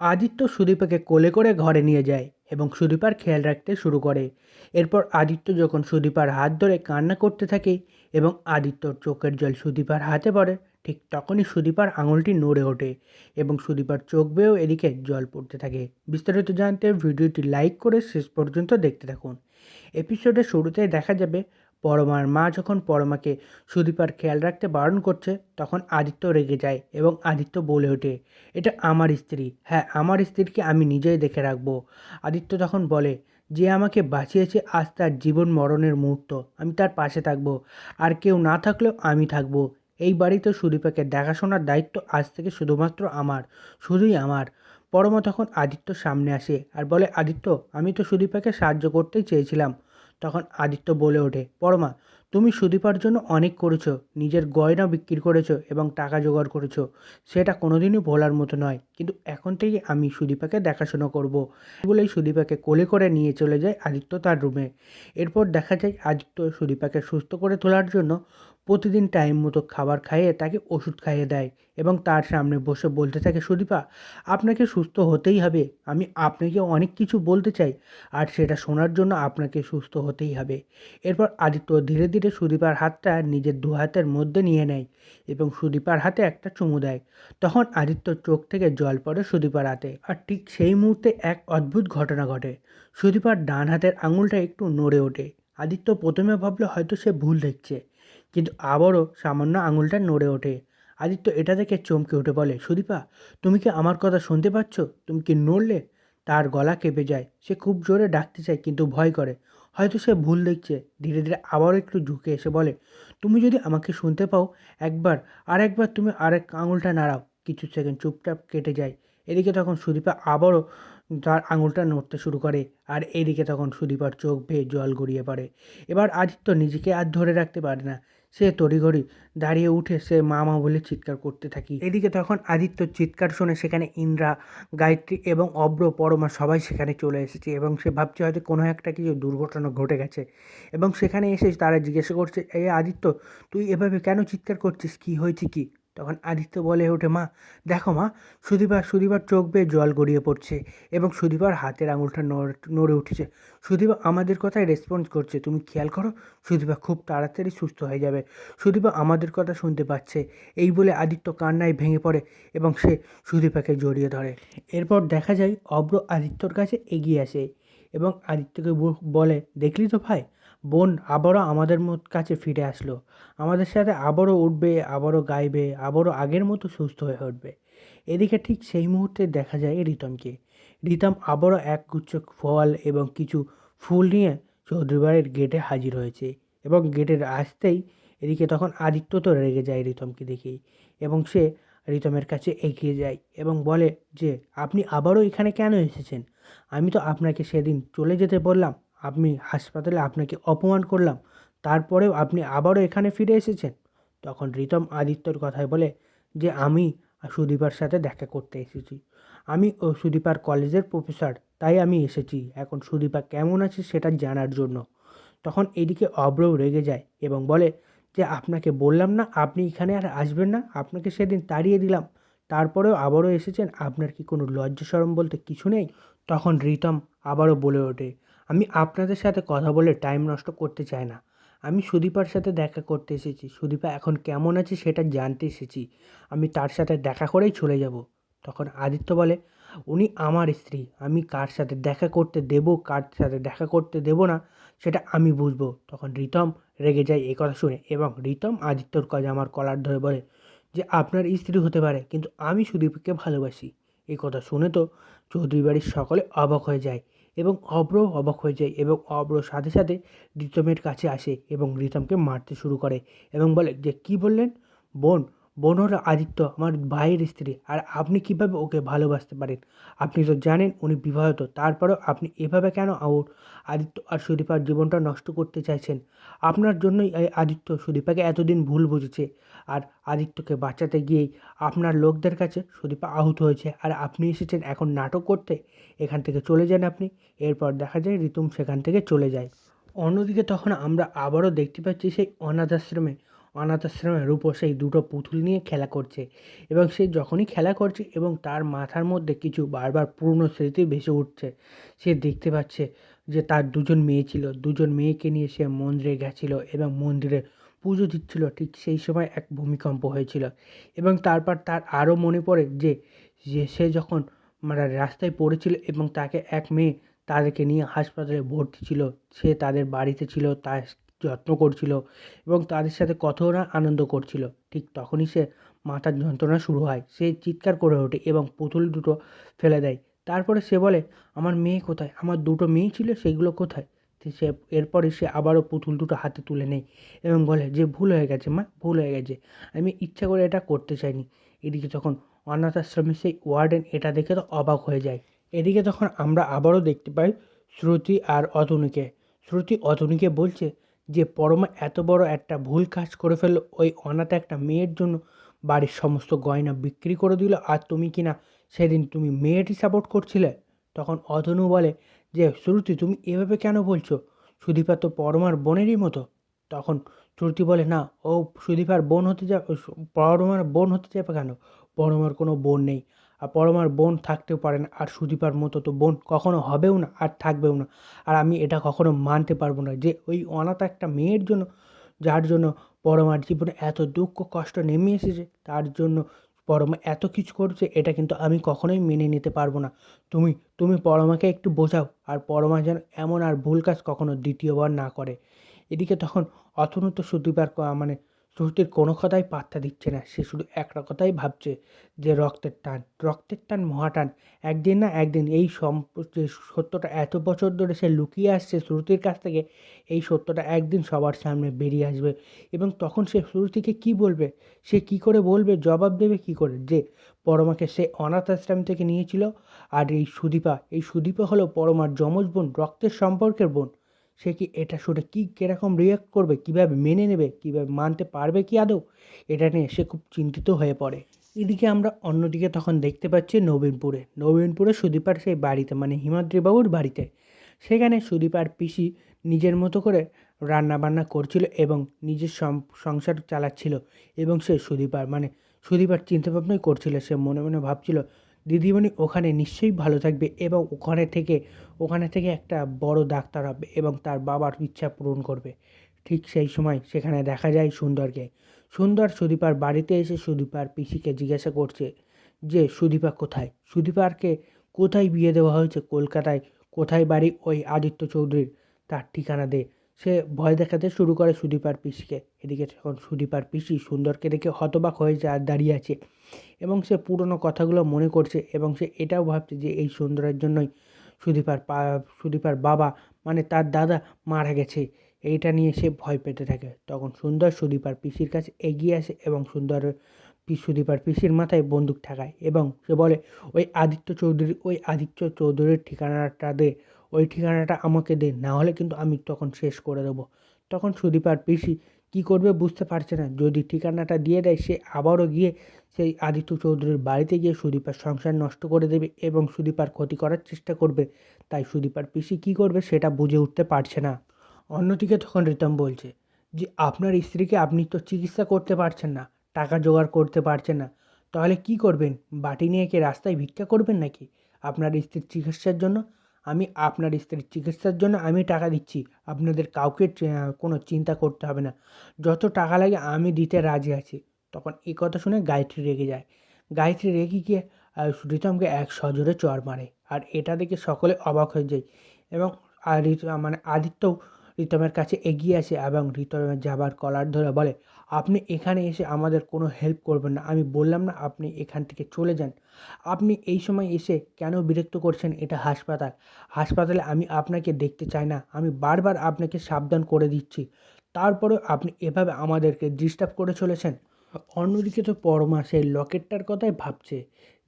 আদিত্য সুদীপাকে কোলে করে ঘরে নিয়ে যায় এবং সুদীপার খেয়াল রাখতে শুরু করে। এরপর আদিত্য যখন সুদীপার হাত ধরে কান্না করতে থাকে এবং আদিত্যর চোখের জল সুদীপার হাতে পড়ে, ঠিক তখনই সুদীপার আঙুলটি নড়ে ওঠে এবং সুদীপার চোখ বেয়েও এদিকে জল পড়তে থাকে। বিস্তারিত জানতে ভিডিওটি লাইক করে শেষ পর্যন্ত দেখতে থাকুন। এপিসোডের শুরুতেই দেখা যাবে পরমার মা যখন পরমাকে সুদীপার খেয়াল রাখতে বারণ করছে, তখন আদিত্য রেগে যায় এবং আদিত্য বলে ওঠে, এটা আমার স্ত্রী। হ্যাঁ আমার স্ত্রীকে আমি নিজেই দেখে রাখব। আদিত্য তখন বলে, যে আমাকে বাঁচিয়েছে আজ তার জীবন মরণের মুহূর্ত, আমি তার পাশে থাকব। আর কেউ না থাকলেও আমি থাকব। এই বাড়িতে সুদীপাকে দেখাশোনার দায়িত্ব আজ থেকে শুধুমাত্র আমার, শুধুই আমার। পরমা তখন আদিত্য সামনে আসে আর বলে, আদিত্য, আমি তো সুদীপাকে সাহায্য করতেই চেয়েছিলাম। তখন আদিত্য বলে ওঠে, পরমা, তুমি সুদীপার জন্য অনেক করেছ, নিজের গয়না বিক্রি করেছ এবং টাকা জোগাড় করেছ। সেটা কোনোদিনই ভোলার মতো নয়। কিন্তু এখন থেকে আমি সুদীপাকে দেখাশোনা করব। বলেই সুদীপাকে কোলে করে নিয়ে চলে যায় আদিত্য তার রুমে। এরপর দেখা যায় আদিত্য সুদীপাকে সুস্থ করে তোলার জন্য প্রতিদিন টাইম মতো খাবার খাইয়ে তাকে ওষুধ খাইয়ে দেয় এবং তার সামনে বসে বলতে থাকে, সুদীপা, আপনাকে সুস্থ হতেই হবে। আমি আপনাকে অনেক কিছু বলতে চাই আর সেটা শোনার জন্য আপনাকে সুস্থ হতেই হবে। এরপর আদিত্য ধীরে ধীরে সুদীপার হাতটা নিজের দু হাতের মধ্যে নিয়ে নেয় এবং সুদীপার হাতে একটা চুমু দেয়। তখন আদিত্যর চোখ থেকে জল পড়ে সুদীপার হাতে। আর ঠিক সেই মুহূর্তে এক অদ্ভুত ঘটনা ঘটে। সুদীপার ডান হাতের আঙুলটা একটু নড়ে ওঠে। আদিত্য প্রথমে ভাবলো হয়তো সে ভুল দেখছে, কিন্তু আবারও সামান্য আঙুলটা নড়ে ওঠে। আদিত্য এটা দেখে চমকে উঠে বলে, সুদীপা, তুমি কি আমার কথা শুনতে পাচ্ছ? তুমি কি নড়লে? তার গলা কেঁপে যায়। সে খুব জোরে ডাকতে চায়, কিন্তু ভয় করে। হয়তো সে ভুল দেখছে। ধীরে ধীরে আবারও একটু ঝুঁকে এসে বলে, তুমি যদি আমাকে শুনতে পাও, একবার আর একবার তুমি আরেক আঙুলটা নাড়াও। কিছু সেকেন্ড চুপচাপ কেটে যায়। এদিকে তখন সুদীপা আবারও তার আঙুলটা নড়তে শুরু করে আর এদিকে তখন সুদীপার চোখ বেয়ে জল গড়িয়ে পড়ে। এবার আদিত্য নিজেকে আর ধরে রাখতে পারে না। সে তড়িঘড়ি দাঁড়িয়ে উঠে সে মা মা বলে চিৎকার করতে থাকি। এদিকে তখন আদিত্য চিৎকার শুনে সেখানে ইন্দ্রা, গায়ত্রী এবং অব্র, পরমা সবাই সেখানে চলে এসেছে এবং সে ভাবছে হয়তো কোনো একটা কিছু দুর্ঘটনা ঘটে গেছে। এবং সেখানে এসে তারা জিজ্ঞাসা করছে এই আদিত্য, তুই এভাবে কেন চিৎকার করছিস? কী হয়েছে কি? তখন আদিত্য বলে ওঠে, মা, দেখো মা সুদীপার সুদীপার চোখ বেয়ে জল গড়িয়ে পড়ছে এবং সুদীপার হাতের আঙুলটা নড়ে উঠেছে। সুদীপা আমাদের কথায় রেসপন্স করছে, তুমি খেয়াল করো সুদীপা খুব তাড়াতাড়ি সুস্থ হয়ে যাবে। সুদীপা আমাদের কথা শুনতে পাচ্ছে। এই বলে আদিত্য কান্নায় ভেঙে পড়ে এবং সে সুদীপাকে জড়িয়ে ধরে। এরপর দেখা যায় অব্র আদিত্যর কাছে এগিয়ে আসে এবং আদিত্যকে বলে, দেখলি তো ভাই বোন আবারও আমাদের কাছে ফিরে আসলো। আমাদের সাথে আবারও উঠবে, আবারও গাইবে, আবারও আগের মতো সুস্থ হয়ে উঠবে। এদিকে ঠিক সেই মুহূর্তে দেখা যায় রিতমকে। রিতম আবারও এক গুচ্ছ ফল এবং কিছু ফুল নিয়ে চৌধুরী বাড়ির গেটে হাজির হয়েছে এবং গেটের আসতেই এদিকে তখন আদিত্য তো রেগে যায় রিতমকে দেখেই এবং সে রিতমের কাছে এগিয়ে যায় এবং বলে যে, আপনি আবারও এখানে কেন এসেছেন? আমি তো আপনাকে সেদিন চলে যেতে বললাম আপনি হাসপাতালে আপনাকে অপমান করলাম, তারপরেও আপনি আবারও এখানে ফিরে এসেছেন। তখন রিতম আদিত্যর কথায় বলে যে, আমি সুদীপার সাথে দেখা করতে এসেছি। আমি ও সুদীপার কলেজের প্রফেসর, তাই আমি এসেছি। এখন সুদীপা কেমন আছে সেটা জানার জন্য। তখন এদিকে অব্রও রেগে যায় এবং বলে যে, আপনাকে বললাম না, আপনি এখানে আর আসবেন না। আপনাকে সেদিন তাড়িয়ে দিলাম। তারপরেও আবারও এসেছেন। আপনার কি কোনো লজ্জা সরম বলতে কিছু নেই? তখন রিতম আবারও বলে ওঠে আমি আপনাদের সাথে কথা বলে টাইম নষ্ট করতে চাই না। আমি সুদীপার সাথে দেখা করতে এসেছি। সুদীপা এখন কেমন আছে সেটা জানতে এসেছি। আমি তার সাথে দেখা করেই চলে যাব। তখন আদিত্য বলে, উনি আমার স্ত্রী। আমি কার সাথে দেখা করতে দেব, কার সাথে দেখা করতে দেব না, সেটা আমি বুঝব। তখন রিতম রেগে যায় এই কথা শুনে এবং রিতম আদিত্যর কাজ আমার কলার ধরে বলে, যে আপনার স্ত্রী হতে পারে, কিন্তু আমি সুদীপকে ভালোবাসি। এই কথা শুনে তো চৌধুরী বাড়ির সকলে অবাক হয়ে যায়। এবং অব্র অবাক হয়ে যায় এবং অব্র সাথে সাথে রিতমের কাছে আসে এবং রিতমকে মারতে শুরু করে এবং বলে, যে কি বললেন? বোন বোন হলো আদিত্য, আমার ভাইয়ের স্ত্রী। আর আপনি কীভাবে ওকে ভালোবাসতে পারেন? আপনি তো জানেন উনি বিবাহিত, তারপরেও আপনি এভাবে কেন ওর আদিত্য আর সুদীপার জীবনটা নষ্ট করতে চাইছেন। আপনার জন্যই এই আদিত্য সুদীপাকে এতদিন ভুল বুঝেছে। আর আদিত্যকে বাঁচাতে গিয়েই আপনার লোকদের কাছে সুদীপা আহত হয়েছে। আর আপনি এসেছেন এখন নাটক করতে। এখান থেকে চলে যান আপনি। এরপর দেখা যায় ঋতুম সেখান থেকে চলে যায়। অন্যদিকে তখন আমরা আবারও দেখতে পাচ্ছি সেই অনাথ আশ্রমে অনাথ আশ্রমের উপর সেই দুটো পুতুল নিয়ে খেলা করছে এবং সে যখনই খেলা করছে এবং তার মাথার মধ্যে কিছু বারবার পুরনো স্মৃতি ভেসে উঠছে, সে দেখতে পাচ্ছে যে তার দুজন মেয়ে ছিল। দুজন মেয়েকে নিয়ে সে মন্দিরে গেছিল এবং মন্দিরে পুজো দিচ্ছিল। ঠিক সেই সময় এক ভূমিকম্প হয়েছিল এবং তারপর তার আরও মনে পড়ে যে যে সে যখন মানে রাস্তায় পড়েছিল এবং তাকে এক মেয়ে তাদেরকে নিয়ে হাসপাতালে ভর্তি ছিল, সে তাদের বাড়িতে ছিল, তার যত্ন করছিল এবং তাদের সাথে কত না আনন্দ করছিল। ঠিক তখনই সে মাথার যন্ত্রণা শুরু হয়। সে চিৎকার করে ওঠে এবং পুতুল দুটো ফেলে দেয়। তারপরে সে বলে, আমার মেয়ে কোথায়? আমার দুটো মেয়ে ছিল, সেগুলো কোথায়? সে এরপরে সে আবারও পুতুল দুটো হাতে তুলে নেয় এবং বলে, যে ভুল হয়ে গেছে মা, ভুল হয়ে গেছে। আমি ইচ্ছা করে এটা করতে চাইনি। এদিকে তখন অনাথ আশ্রমের সেই ওয়ার্ডেন এটা দেখে তো অবাক হয়ে যায়। এদিকে তখন আমরা আবারও দেখতে পাই শ্রুতি আর অতনুকে। শ্রুতি অতনুকে বলছে যে পরমা এত বড় একটা ভুল কাজ করে ফেলল, ওই অনাথ একটা মেয়ের জন্য বাড়ির সমস্ত গয়না বিক্রি করে দিল, আর তুমি কিনা সেদিন তুমি মেয়েটি সাপোর্ট করছিলে? তখন অধনু বলে, যে শ্রুতি, তুমি এভাবে কেন বলছো? সুদীপা তো পরমার বোনেরই মতো। তখন শ্রুতি বলে, না, ও সুদীপার বোন হতে যা পরমার বোন হতে যাবে কেন? পরমার কোনো বোন নেই। আর পরমার বোন থাকতেও পারে না। আর সুদীপার মতো তো বোন কখনো হবেও না, আর থাকবেও না। আর আমি এটা কখনো মানতে পারব না যে ওই অনাথ একটা মেয়ের জন্য, যার জন্য পরমার জীবনে এত দুঃখ কষ্ট নেমে এসেছে, তার জন্য পরমা এত কিছু করছে, এটা কিন্তু আমি কখনোই মেনে নিতে পারব না। তুমি তুমি পরমাকে একটু বোঝাও, আর পরমা যেন এমন আর ভুল কাজ কখনো দ্বিতীয়বার না করে। এদিকে তখন অতনু তো সুদীপার মানে শ্রুতির কোনো কথাই পাত্তা দিচ্ছে না। সে শুধু একটা কথাই ভাবছে যে, রক্তের টান রক্তের টান মহাটান। একদিন না একদিন এই যে সত্যটা এত বছর ধরে সে লুকিয়ে আসছে শ্রুতির কাছ থেকে, এই সত্যটা একদিন সবার সামনে বেরিয়ে আসবে। এবং তখন সে শ্রুতিকে কি বলবে? সে কি করে বলবে? জবাব দেবে কি করে? যে, পরমাকে সে অনাথ আশ্রম থেকে নিয়েছিল। আর এই সুদীপা এই সুদীপা হলো পরমার যমজ বোন, রক্তের সম্পর্কের বোন। সে কি এটা শুনে কী কীরকম রিয়াক্ট করবে, কীভাবে মেনে নেবে, কীভাবে মানতে পারবে কি আদৌ? এটা নিয়ে সে খুব চিন্তিত হয়ে পড়ে। এদিকে আমরা অন্যদিকে তখন দেখতে পাচ্ছি নবীনপুরে। নবীনপুরে সুদীপার সেই বাড়িতে মানে হিমাদ্রিবাবুর বাড়িতে। সেখানে সুদীপার পিসি নিজের মতো করে রান্না বান্না করছিল এবং নিজের সংসার চালাচ্ছিল এবং সে সুদীপার মানে সুদীপার চিন্তাভাবনাই করছিল। সে মনে মনে ভাবছিল দিদিমণি ওখানে নিশ্চয়ই ভালো থাকবে এবং ওখানে থেকে ওখানে থেকে একটা বড় ডাক্তার হবে এবং তার বাবার ইচ্ছা পূরণ করবে। ঠিক সেই সময় সেখানে দেখা যায় সুন্দরকে। সুন্দর সুদীপার বাড়িতে এসে সুদীপার পিসিকে জিজ্ঞাসা করছে যে, সুদীপা কোথায়? সুদীপারকে কোথায় বিয়ে দেওয়া হয়েছে? কলকাতায় কোথায় বাড়ি? ওই আদিত্য চৌধুরীর তার ঠিকানা দে। সে ভয় দেখাতে শুরু করে সুদীপার পিসিকে। এদিকে যখন সুদীপার পিসি সুন্দরকে দেখে হতবাক হয়ে আর দাঁড়িয়ে আছে এবং সে পুরনো কথাগুলো মনে করছে এবং সে এটাও ভাবছে যে এই সুন্দরের জন্যই সুদীপার পা, সুদীপার বাবা মানে তার দাদা মারা গেছে। এইটা নিয়ে সে ভয় পেতে থাকে। তখন সুন্দর সুদীপার পিসির কাছে এগিয়ে আসে এবং সুন্দর সুদীপার পিসির মাথায় বন্দুক ঠেকায় এবং সে বলে, ওই আদিত্য চৌধুরী, ওই আদিত্য চৌধুরীর ঠিকানাটা দে। ওই ঠিকানাটা আমাকে দে না হলে কিন্তু আমি তখন শেষ করে দেবো। তখন সুদীপার পিসি কী করবে বুঝতে পারছে না। যদি ঠিকানাটা দিয়ে দেয়, সে আবারও গিয়ে সেই আদিত্য চৌধুরীর বাড়িতে গিয়ে সুদীপার সংসার নষ্ট করে দেবে এবং সুদীপার ক্ষতি করার চেষ্টা করবে। তাই সুদীপার পিসি কী করবে সেটা বুঝে উঠতে পারছে না। অন্যদিকে তখন রিতম বলছে যে, আপনার স্ত্রীকে আপনি তো চিকিৎসা করতে পারছেন না, টাকা জোগাড় করতে পারছেন না। তাহলে কি করবেন? বাটি নিয়ে কি রাস্তায় ভিক্ষা করবেন নাকি? আপনার স্ত্রীর চিকিৎসার জন্য আমি আপনার স্ত্রীর চিকিৎসার জন্য আমি টাকা দিচ্ছি। আপনাদের কাউকে কোনো চিন্তা করতে হবে না। যত টাকা লাগে আমি দিতে রাজি আছি। তখন এই কথা শুনে গায়ত্রী রেগে যায়। গায়ত্রী রেগে গিয়ে রিতমকে এক সজোরে চর মারে আর এটা দেখে সকলে অবাক হয়ে যায় এবং মানে আদিত্যও রিতমের কাছে এগিয়ে আসে এবং রিতমের যাবার কলার ধরে বলে আপনি এখানে এসে আমাদের কোনো হেল্প করবেন না। আমি বললাম না আপনি এখান থেকে চলে যান। আপনি এই সময় এসে কেন বিরক্ত করছেন এটা হাসপাতাল? হাসপাতালে আমি আপনাকে দেখতে চাই না। আমি বারবার আপনাকে সাবধান করে দিচ্ছি। তারপরেও আপনি এভাবে আমাদেরকে ডিস্টার্ব করে চলেছেন। অন্যদিকে তো পরমা সেই লকেটটার কথাই ভাবছে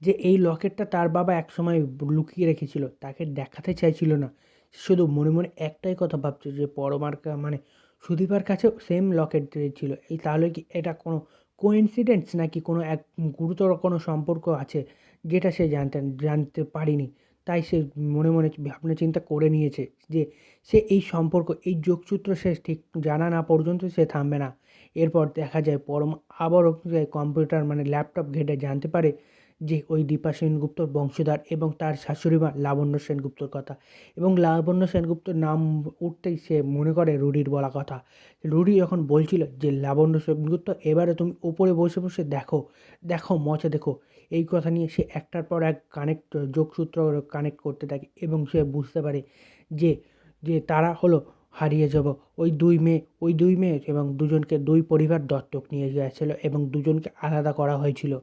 যে এই লকেটটা তার বাবা একসময় লুকিয়ে রেখেছিল। তাকে দেখাতে চাইছিল না। শুধু মনে মনে একটাই কথা ভাবছে যে পরমার মানে সুদীপার কাছেও সেম লকেট ছিল। এই তাহলে কি এটা কোনো কোইন্সিডেন্স নাকি কোনো এক গুরুতর কোনো সম্পর্ক আছে যেটা সে জানতে জানতে পারিনি? তাই সে মনে মনে ভাবনা চিন্তা করে নিয়েছে যে সে এই সম্পর্ক, এই যোগসূত্র সে ঠিক জানা না পর্যন্ত সে থামবে না। এরপর দেখা যায় পরম আবারও কম্পিউটার মানে ল্যাপটপ ঘেটে জানতে পারে যে ওই দীপা সেনগুপ্তর বংশধর এবং তার শাশুড়ি মা লাবণ্য সেনগুপ্তর কথা। এবং লাবণ্য সেনগুপ্তর নাম উঠতেই সে মনে করে রুডির বলা কথা। রুডি যখন বলছিল যে, লাবণ্য সেনগুপ্ত এবারে তুমি উপরে বসে বসে দেখো দেখো, মজা দেখো। এই কথা নিয়ে সে একটার পর এক কানেক্ট যোগসূত্র কানেক্ট করতে থাকে এবং সে বুঝতে পারে যে যে তারা হলো হারিয়ে যাব। ওই দুই মেয়ে, ওই দুই মেয়ে এবং দুজনকে দুই পরিবার দত্তক নিয়ে গিয়েছিল এবং দুজনকে আলাদা করা হয়েছিল।